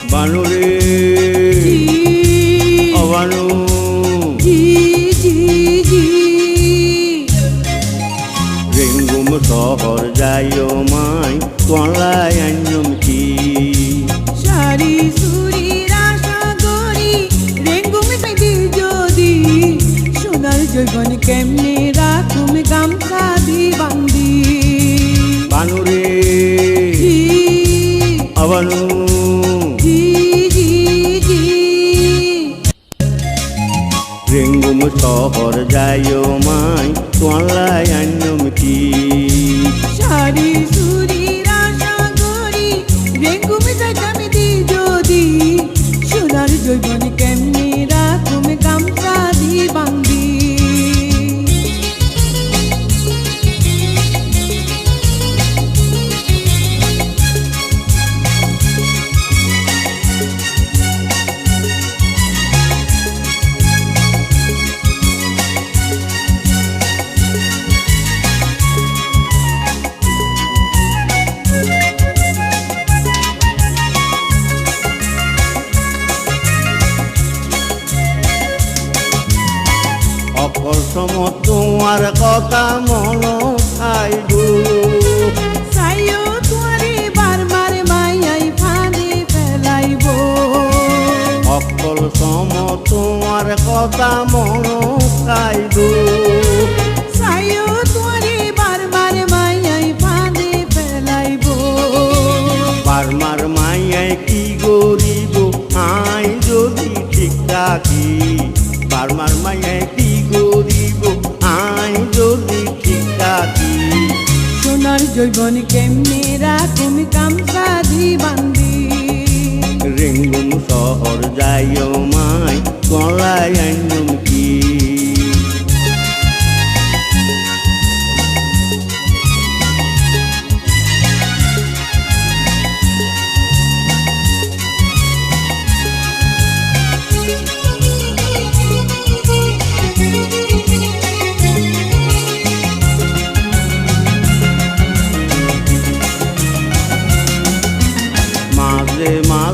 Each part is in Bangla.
বানুরে অবানু। রেঙ্গুম শহর যাইও মাই তোলাই আঞ্জম কি? সারি সুরি রাশা গরি রেঙ্গুম পেদি যদি সোনার জৈবন কেমনে রাখুম গামছা দি বান্দি বানুরে অবানু। শহর যাইও মাই তোলায় আন্যম কি? তোমার কথা মন খাইব সাইও তোরে বারবার মাইয়াই ফাঁদে ফেলাইব। অকল সম তোমার কথা মন খাই সাইও জৈবন কেমনি রাখুম কামসা দি বান্দি রেঙ্গুম শহর যাইও মাই কলাই আইনুম কি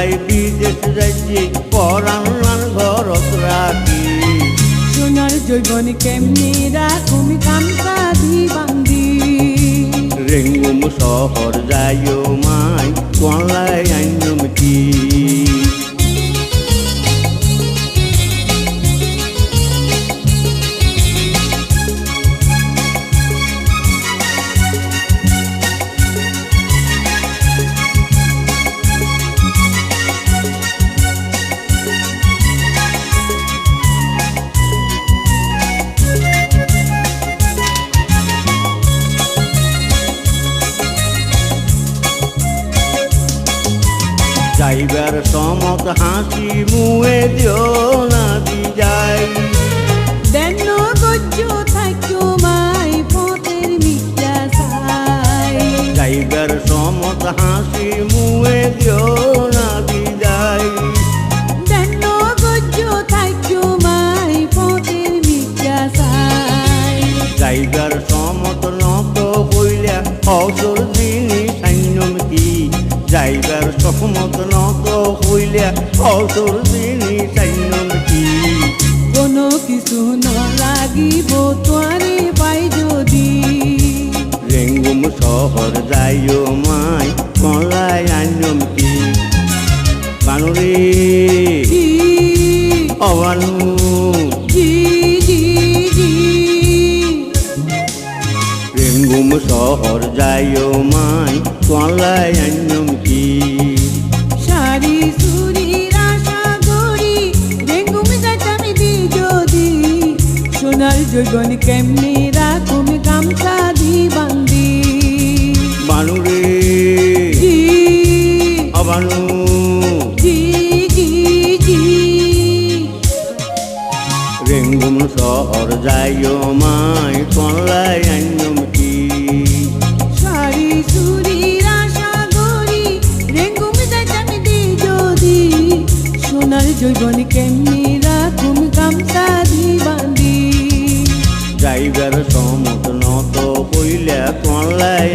অদিনলাই বিদেশ যাইছে পরান্নান ঘরত রাখি। সোনার জৈবন কেমনি রাখুমি কামসা দি বান্দি রেঙ্গুম শহর যাইও মাই কলাই আইনম কি? যাইবার সমত হাসি মুয়ে দিও না দি যাই দেন গজ্জ থাকো মাই পথের মিথ্যা সাই যাইবার সমত হাসি মুয়ে দিও না দি যাই দেন গজ্জ থাকো মাই পথের মিথ্যা সাই যাইবার সমত নত হইলা অসর সমত নত হইলা অসর দিনী সাইনম কি? কোনো কিছু ন লাগিব তোয়ারে পাই যদি। রেঙ্গুম শহর যাইও মাই কলাই আইনম কি? বানুরে অবানু। রেঙ্গুম শহর যাইও মাই কলাই আইনম কি? জৈবন কেমনি রাখুম গামছা দি বান্দি বানু রে জি আবানু জি জি জি। রেঙ্গুম শহর যাইও মাই কলাই আন্যম কি? শাড়ি সুর জৈবন কেমনি রাখুম কামতা বান্ধি যাইবার সমত নত কইলে কলাই